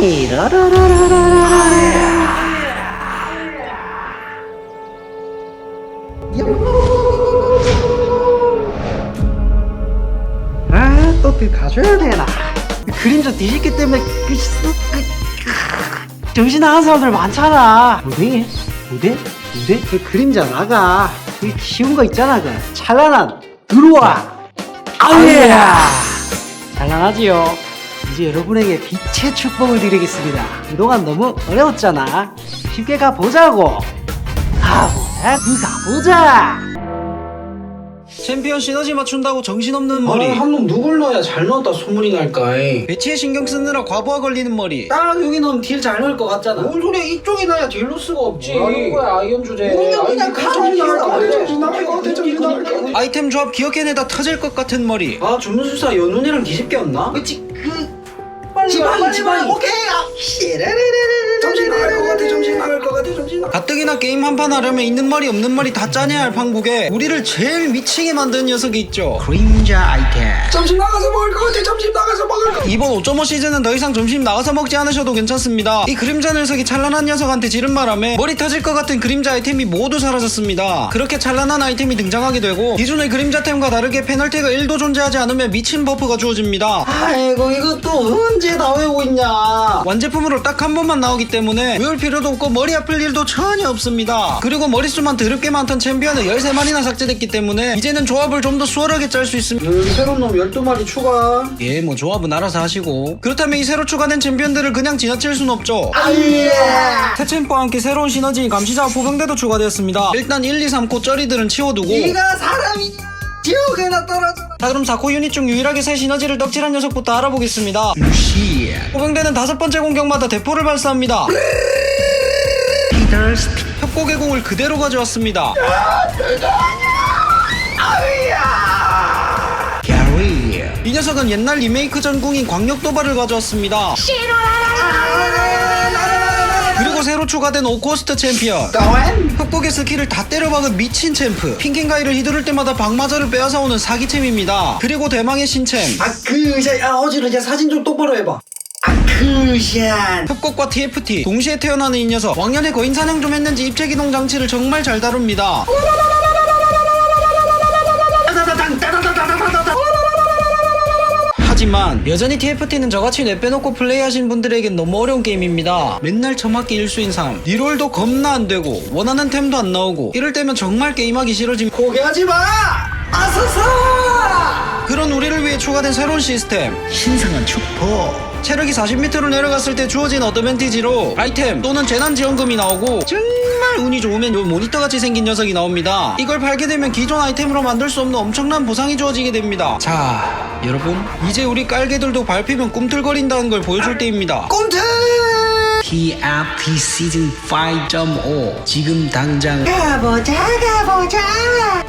찌라라라라라라. 아, 또 그 가져야 되나? 그림자 뒤집기 때문에 그, 그, 그, 정신 나간 사람들 많잖아. 무대? 무대? 무대? 그 그림자 나가. 그 쉬운 거 있잖아, 그 찬란한 들어와. 아우야! 찬란하지요. 이제 여러분에게 빛의 축복을 드리겠습니다. 그동안 너무 어려웠잖아. 쉽게 가보자고. 가보자, 그 가보자. 챔피언 시너지 맞춘다고 정신없는 머리. 한놈 누굴 넣어야 잘 넣었다 소문이 날까 이. 배치에 신경 쓰느라 과부하 걸리는 머리. 딱 여기 넣으면 딜 잘 넣을 것 같잖아. 뭔 소리야? 이쪽에 놔야 딜로 수가 없지. 뭐하는 거야 아이언 주제. 그냥 그냥 정신 나갈 것 같아 아이템 조합 기억해내다 터질 것 같은 머리. 아 주문수사 연운이랑 뒤집게 였나? 그치, 그, 지방이 지방이 오케이. 정신 나갈 것 같아 정신 나갈 것 같아 정신 가뜩이나 게임 한 판 하려면 있는 머리 없는 머리 다 짜내야 할 판국에 우리를 제일 미치게 만든 녀석이 있죠 그림자 아이템. 점심 나가서 먹 이번 5.5 시즌은 더 이상 점심 나가서 먹지 않으셔도 괜찮습니다. 이 그림자 녀석이 찬란한 녀석한테 지른 바람에 머리 터질 것 같은 그림자 아이템이 모두 사라졌습니다. 그렇게 찬란한 아이템이 등장하게 되고 기존의 그림자템과 다르게 페널티가 1도 존재하지 않으면 미친 버프가 주어집니다. 아이고 또 언제 다 외우고 있냐. 완제품으로 딱 한 번만 나오기 때문에 외울 필요도 없고 머리 아플 일도 전혀 없습니다. 그리고 머릿수만 더럽게 많던 챔피언은 13마리나 삭제됐기 때문에 이제는 조합을 좀 더 수월하게 짤 수 있습니다. 음, 새로운 놈 12마리 추가. 예, 뭐 조합은 알아서 하시고 그렇다면 이 새로 추가된 챔피언들을 그냥 지나칠 순 없죠. 새 챔프와 함께 새로운 시너지인 감시자와 포병대도 추가되었습니다. 일단 1, 2, 3코 쩌리들은 치워두고 사람이냐 지옥에나 떨어져 자 그럼 4코 유닛 중 유일하게 새 시너지를 떡칠한 녀석부터 알아보겠습니다. 루시아. 포병대는 다섯 번째 공격마다 대포를 발사합니다. 협곡의 공을 그대로 가져왔습니다. 캐리. 이 녀석은 옛날 리메이크 전궁인 광역 도발을 가져왔습니다. 그리고 새로 추가된 오코스트 챔피언. 협곡의 스킬을 다 때려박은 미친 챔프. 핑킹 가이를 휘두를 때마다 방마저를 빼앗아오는 사기챔입니다. 그리고 대망의 신챔. 아그샤 아 어지러워 사진 좀 똑바로 해봐 아크샷. 협곡과 TFT 동시에 태어나는 이 녀석 왕년에 거인 사냥 좀 했는지 입체 기동 장치를 정말 잘 다룹니다 하지만 여전히 TFT는 저같이 내빼놓고 플레이하신 분들에겐 너무 어려운 게임입니다. 맨날 처맞기 일수인 삶. 리롤도 겁나 안 되고 원하는 템도 안 나오고 이럴 때면 정말 게임하기 싫어집니다 포기하지 마! 아서서 그런 우리를 위해 추가된 새로운 시스템. 신성한 축복. 체력이 40m로 내려갔을 때 주어진 어드밴티지로 아이템 또는 재난지원금이 나오고 정말 운이 좋으면 요 모니터같이 생긴 녀석이 나옵니다. 이걸 팔게 되면 기존 아이템으로 만들 수 없는 엄청난 보상이 주어지게 됩니다. 자 여러분 이제 우리 깔개들도 밟히면 꿈틀거린다는 걸 보여줄 때입니다. 꼼트 TRP 시즌 5.5. 지금 당장. 가보자 가보자